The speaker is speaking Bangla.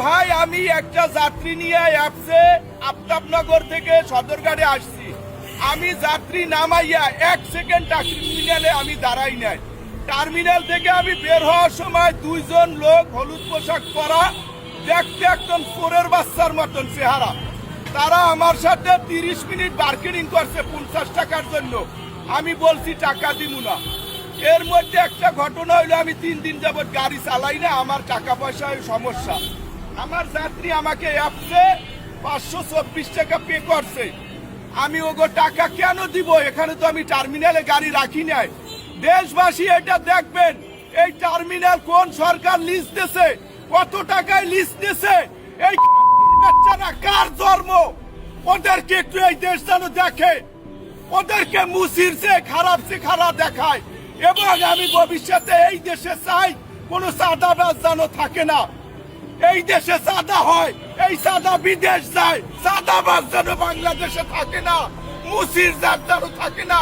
ভাই, আমি একটা যাত্রী নিয়ে থেকে সদরঘাটে আসছি। আমি যাত্রী নামাইয়া এক সেকেন্ড টার্মিনালে আমি দাঁড়াই নাই। টার্মিনাল থেকে আমি বের হওয়ার সময় দুইজন লোক হলুদ পোশাক পরা, দেখতে একদম চোরের বাচ্চার মতন চেহারা। তারা আমার সাথে তিরিশ মিনিট বার্গেনিং করছে পঞ্চাশ টাকার জন্য। আমি বলছি টাকা দিব না। এর মধ্যে একটা ঘটনা হইল, আমি তিন দিন যাবত গাড়ি চালাই না, আমার টাকা পয়সার সমস্যা। আমার যাত্রী আমাকে অ্যাপসে পাঁচশো চব্বিশ টাকা পে করছে। আমি ওগো টাকা কেন দিব? এখানে তো আমি টার্মিনালে গাড়ি রাখি নাই। দেশবাসী, এটা দেখবেন, এই টার্মিনাল কোন সরকার লিজ দিছে? কত টাকায় লিজ দিছে? এই বাচ্চারা কার ধর্ম ওদেরকে একটু এই দেশ যেন দেখে। ওদেরকে মুসির সে খারাপ সে খারাপ দেখায়। এবং আমি ভবিষ্যতে এই দেশে চাই, কোনো সাদা যেন থাকে না। এই দেশে সাদা হয়, এই সাদা বিদেশ যায়। সাদা যেন বাংলাদেশে থাকে না, মুসির যার যেন থাকে না।